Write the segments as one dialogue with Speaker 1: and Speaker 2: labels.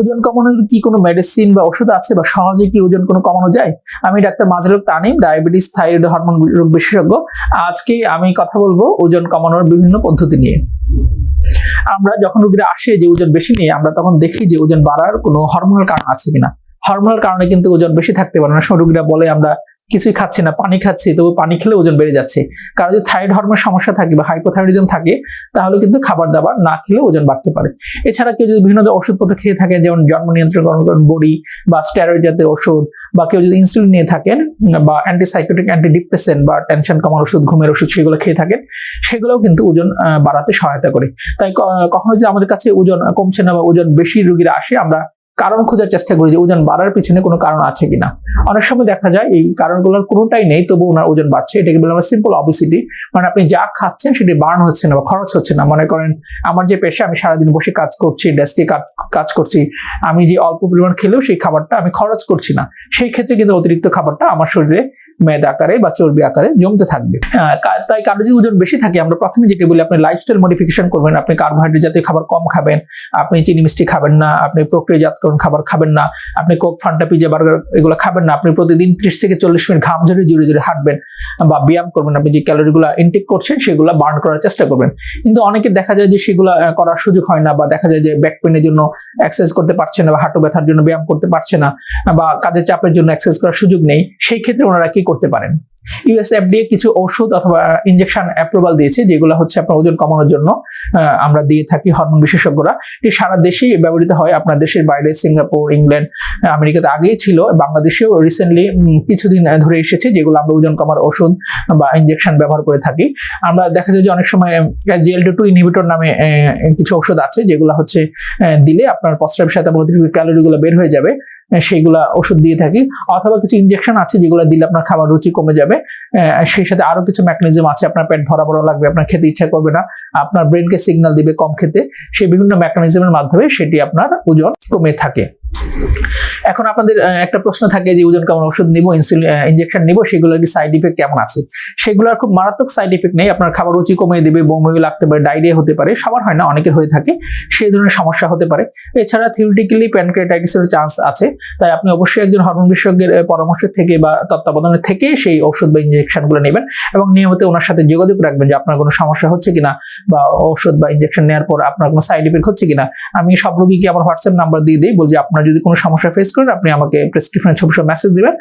Speaker 1: ওজন কমানোর কি কোনো মেডিসিন বা ওষুধ আছে বা সহজে কি ওজন কোনো কমানো যায়? আমি doctor Majrul Tanim diabetes thyroid hormone রোগ বিশেষজ্ঞ। আজকে আমি কথা বলব ওজন কমানোর বিভিন্ন পদ্ধতি নিয়ে। আমরা যখন রোগীরা আসে যে ওজন বেশি নিয়ে, আমরা তখন দেখি যে ওজন বাড়ার কোনো হরমোনাল কারণ আছে কিনা। হরমোনাল কারণে কিন্তু ওজন বেশি থাকতে পারে। না সময় রোগীরা বলে আমরা কিছুই খাচ্ছি না, পানি খাচ্ছি, তবু পানি খেলে ওজন বেড়ে যাচ্ছে। কারণ যদি থাইরয়েড হরমোনের সমস্যা থাকে বা হাইপোথাইরয়েডিজম থাকে, তাহলে কিন্তু খাবার দাবার না খেলে ওজন বাড়তে পারে। এছাড়া কেউ যদি বিভিন্ন ওষুধপত্র খেয়ে থাকে যেমন জন্ম নিয়ন্ত্রণ বড়ি বা স্টেরয়েড জাতীয় ওষুধ, বা কেউ যদি ইনসুলিন নিয়ে থাকেন বা অ্যান্টিসাইকোটিক অ্যান্টি ডিপ্রেসেন্ট বা টেনশন কমার ওষুধ, ঘুমের ওষুধ সেগুলো খেয়ে থাকেন, সেগুলোও কিন্তু ওজন বাড়াতে সহায়তা করে। তাই কখনো যে আমাদের কাছে ওজন কমছে না বা ওজন বেশি রোগীরা আসে, আমরা কারণ খোঁজার চেষ্টা করি যে ওজন বাড়ার পিছনে কোনো কারণ আছে কিনা। অনেক সময় দেখা যায় এই কারণগুলোর কোনোটাই নেই, তবু ওনার ওজন বাড়ছে। এটাকে বলে আমরা সিম্পল অবিসিটি মানে আপনি যা খাচ্ছেন সেটি বার্ন হচ্ছে না বা খরচ হচ্ছে না। মনে করেন, আমার যে পেশা, আমি সারাদিন বসে কাজ করছি ডেস্কে কাজ করছি, আমি যে অল্প পরিমাণ খেলেও সেই খাবারটা আমি খরচ করছি না। সেই ক্ষেত্রে কিন্তু অতিরিক্ত খাবারটা আমার শরীরে মেদ আকারে বা চর্বি আকারে জমতে থাকবে। তাই কারও যদি ওজন বেশি থাকে, আমরা প্রথমে যেটা বলি, আপনি লাইফস্টাইল মডিফিকেশন করবেন। আপনি কার্বোহাইড্রেট জাতীয় খাবার কম খাবেন, আপনি চিনি মিষ্টি খাবেন না, আপনি প্রক্রিয়াজাতকরণ খাবার খাবেন না, আপনি কোক, ফান্টা, পিজা, বার্গার এগুলো খাবেন না, আপনি প্রতিদিন ত্রিশ থেকে চল্লিশ মিনিট ঘাম ঝরে জুড়ে জুড়ে হাঁটবেন বা ব্যায়াম করবেন, আপনি যে ক্যালোরিগুলো ইনটেক করছেন সেগুলো বার্ন করার চেষ্টা করবেন। কিন্তু অনেকে দেখা যায় যে সেগুলো করার সুযোগ হয় না বা দেখা যায় যে ব্যাক পেনের জন্য এক্সারসাইজ করতে পারছে না বা হাঁটু ব্যথার জন্য ব্যায়াম করতে পারছে না বা কাজের চাপের জন্য এক্সারসাইজ করার সুযোগ নেই, সেই ক্ষেত্রে ওনারা কি করতে পারেন? ইউএস এফডিএ কিছু ওষুধ অথবা ইনজেকশন অ্যাপ্রুভাল দিয়েছে, যেগুলো হচ্ছে আপনার ওজন কমানোর জন্য আমরা দিয়ে থাকি হরমোন বিশেষজ্ঞরা। এটি সারা দেশেই ব্যবহৃত হয়, আপনার দেশের বাইরে, সিঙ্গাপুর, ইংল্যান্ড, আমেরিকাতে আগেই ছিল, বাংলাদেশেও রিসেন্টলি কিছুদিন ধরে এসেছে, যেগুলো আমরা ওজন কমার ওষুধ বা ইনজেকশন ব্যবহার করে থাকি। আমরা দেখা যায় যে অনেক সময় জিএলটি টু ইনহিবিটর নামে কিছু ওষুধ আছে, যেগুলো হচ্ছে দিলে আপনার প্রস্রাবের সাথে অতিরিক্ত ক্যালোরিগুলো বের হয়ে যাবে সেইগুলা ওষুধ দিয়ে থাকি। অথবা কিছু ইনজেকশন আছে, যেগুলো দিলে আপনার খাবার রুচি কমে যাবে আহ, সেই সাথে আরও কিছু মেকানিজম আছে আপনার পেট ভরা ভরা লাগবে আপনার খেতে ইচ্ছা করবে না আপনার ব্রেনকে সিগন্যাল দিবে কম খেতে সেই বিভিন্ন মেকানিজমের মাধ্যমে সেটি আপনার ওজন কমে থাকে। এখন আপনাদের একটা প্রশ্ন থাকে যে ওজন কেমন ওষুধ নিব ইনসুলিন ইনজেকশন নিব, সেগুলোর কি সাইড ইফেক্ট কেমন আছে? সেগুলোর খুব মারাত্মক সাইড ইফেক্ট নেই, আপনার খাবার রুচি কমিয়ে দেবে, বমি লাগতে পারে ডায়রিয়া হতে পারে, সবার হয় না, অনেকের হয়ে থাকে, সেই ধরনের সমস্যা হতে পারে। এছাড়া থিওরিটিক্যালি প্যানক্রিয়াটাইটিসের চান্স আছে, তাই আপনি অবশ্যই একজন হরমোন বিশেষজ্ঞের পরামর্শ থেকে বা তত্ত্বাবধানে থেকে সেই ওষুধ বা ইনজেকশনগুলো নেবেন এবং নিয়মিত ওনার সাথে যোগাযোগ রাখবেন যে আপনার কোনো সমস্যা হচ্ছে কিনা বা ওষুধ বা ইনজেকশন নেওয়ার পর আপনার কোনো সাইড ইফেক্ট হচ্ছে কিনা। আমি সব রোগীকে আমার হোয়াটসঅ্যাপ নাম্বার দিয়ে দিই, বলছি আপনার যদি কোনো সমস্যা ফেস করেন, আপনি আমাকে প্রেসক্রিপশনে ছবি সব মেসেজ দিবেন,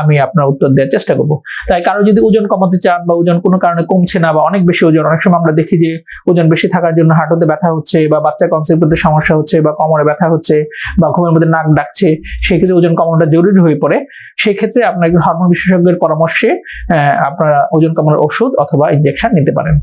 Speaker 1: আমি আপনার উত্তর দেওয়ার চেষ্টা করব। তাই কারও যদি ওজন কমাতে চান বা ওজন কোনো কারণে কমছে না বা অনেক বেশি ওজন, অনেক সময় আমরা দেখি যে ওজন বেশি থাকার জন্য হাঁটুতে ব্যথা হচ্ছে বা বাচ্চা কনসেপ্ট করতে সমস্যা হচ্ছে বা কোমরে ব্যথা হচ্ছে বা ঘুমের মধ্যে নাক ডাকছে সেই ক্ষেত্রে ওজন কমানোটা জরুরি হয়ে পড়ে। সেই ক্ষেত্রে আপনার একজন হরমোন বিশেষজ্ঞের পরামর্শে আপনারা ওজন কমানোর ওষুধ অথবা ইনজেকশন নিতে পারেন।